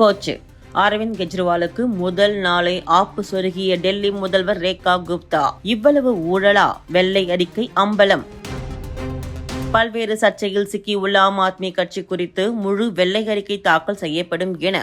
போச்சு. அரவிந்த் கெஜ்ரிவாலுக்கு முதல் நாளை ஆப்பு சொருகிய டெல்லி முதல்வர் ரேகா குப்தா. இவ்வளவு ஊழலா? வெள்ளை அறிக்கை அம்பலம். பல்வேறு சர்ச்சையில் சிக்கியுள்ள ஆம் ஆத்மி கட்சி குறித்து முழு வெள்ளை அறிக்கை தாக்கல் செய்யப்படும் என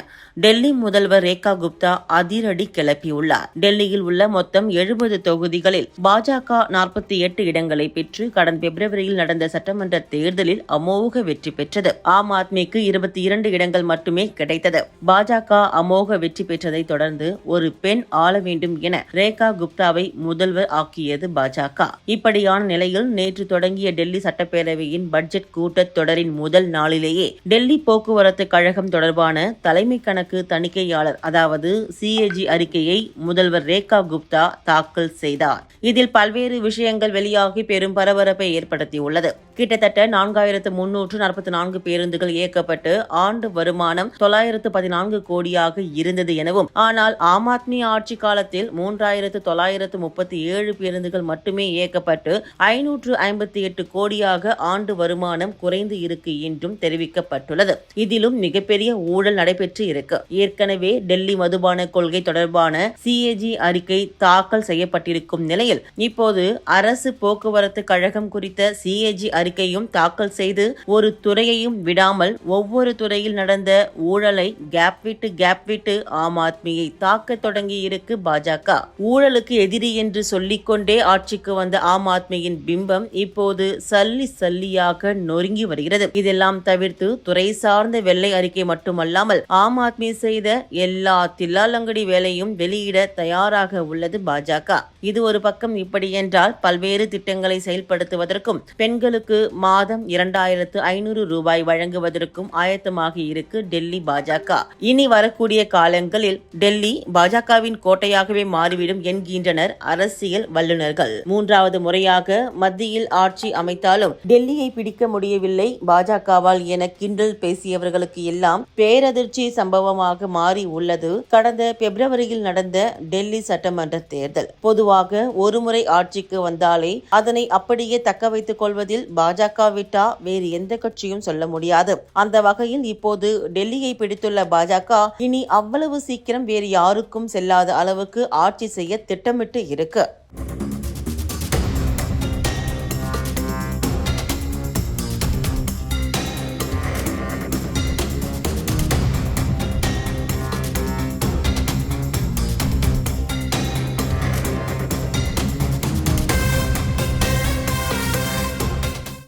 டெல்லி முதல்வர் ரேகா குப்தா அதிரடி கிளப்பியுள்ளார். டெல்லியில் உள்ள மொத்தம் எழுபது தொகுதிகளில் பாஜக நாற்பத்தி எட்டு இடங்களை பெற்று கடந்த பிப்ரவரியில் நடந்த சட்டமன்ற தேர்தலில் அமோக வெற்றி பெற்றது. ஆம் ஆத்மிக்கு இருபத்தி இரண்டு இடங்கள் மட்டுமே கிடைத்தது. பாஜக அமோக வெற்றி பெற்றதை தொடர்ந்து ஒரு பெண் ஆள வேண்டும் என ரேகா குப்தாவை முதல்வர் ஆக்கியது பாஜக. இப்படியான நிலையில் நேற்று தொடங்கிய டெல்லி சட்டப்பேரவை சட்டப்பேரவையின் பட்ஜெட் கூட்டத் தொடரின் முதல் நாளிலேயே டெல்லி போக்குவரத்து கழகம் தொடர்பான தலைமை கணக்கு தணிக்கையாளர் அதாவது சிஏஜி அறிக்கையை முதல்வர் ரேகா குப்தா தாக்கல் செய்தார். இதில் பல்வேறு விஷயங்கள் வெளியாகி பெரும் பரபரப்பை ஏற்படுத்தியுள்ளது. கிட்டத்தட்ட நான்காயிரத்து முன்னூற்று நாற்பத்தி நான்கு பேருந்துகள் இயக்கப்பட்டு ஆண்டு வருமானம் தொள்ளாயிரத்து பதினான்கு கோடியாக இருந்தது எனவும் ஆனால் ஆம் ஆத்மி ஆட்சி காலத்தில் மூன்றாயிரத்து தொள்ளாயிரத்து முப்பத்தி ஏழு பேருந்துகள் மட்டுமே இயக்கப்பட்டு ஐநூற்று ஐம்பத்தி எட்டு கோடியாக ஆண்டு வருமானம் குறைந்து இருக்கு என்றும் தெரிவிக்கப்பட்டுள்ளது. இதிலும் மிகப்பெரிய ஊழல் நடைபெற்று இருக்கு. ஏற்கனவே டெல்லி மதுபான கொள்கை தொடர்பான சிஏஜி அறிக்கை தாக்கல் செய்யப்பட்டிருக்கும் நிலையில் இப்போது அரசு போக்குவரத்து கழகம் குறித்த சிஏஜி அறிக்கையும் தாக்கல் செய்து ஒரு துறையையும் விடாமல் ஒவ்வொரு துறையில் நடந்த ஊழலை கேப் விட்டு கேப் விட்டு ஆம் ஆத்மியை தாக்க தொடங்கி இருக்கு பாஜக. ஊழலுக்கு எதிரி என்று சொல்லிக்கொண்டே ஆட்சிக்கு வந்த ஆம் ஆத்மியின் பிம்பம் இப்போது சல்லி சல்லியாக நொறுங்கி வருகிறது. இதெல்லாம் தவிர்த்து துறை சார்ந்த வெள்ளை அறிக்கை மட்டுமல்லாமல் ஆம் ஆத்மி செய்த எல்லா தில்லாலங்கடி வேலையும் வெளியிட தயாராக உள்ளது பாஜக. இது ஒரு பக்கம் இப்படி என்றால் பல்வேறு திட்டங்களை செயல்படுத்துவதற்கும் பெண்களுக்கு மாதம் இரண்டாயிரத்து ஐநூறு ரூபாய் வழங்குவதற்கும் ஆயத்தமாகி இருக்கு டெல்லி பாஜக. இனி வரக்கூடிய காலங்களில் டெல்லி பாஜகவின் கோட்டையாகவே மாறிவிடும் என்கின்றனர் அரசியல் வல்லுநர்கள். மூன்றாவது முறையாக மத்தியில் ஆட்சி அமைத்தாலும் டெல்லியை பிடிக்க முடியவில்லை. பாஜகவால் என கிண்டல் பேசியவர்களுக்கு எல்லாம் பேரதிர்ச்சி சம்பவமாக மாறி உள்ளது. கடந்த பிப்ரவரியில் நடந்த டெல்லி சட்டமன்ற தேர்தல். பொதுவாக ஒருமுறை ஆட்சிக்கு வந்தாலே அதனை அப்படியே தக்க வைத்துக் கொள்வதில் பாஜக விட்டா வேறு எந்த கட்சியும் சொல்ல முடியாது. அந்த வகையில் இப்போது டெல்லியை பிடித்துள்ள பாஜக இனி அவ்வளவு சீக்கிரம் வேறு யாருக்கும் செல்லாத அளவுக்கு ஆட்சி செய்ய திட்டமிட்டு இருக்கு.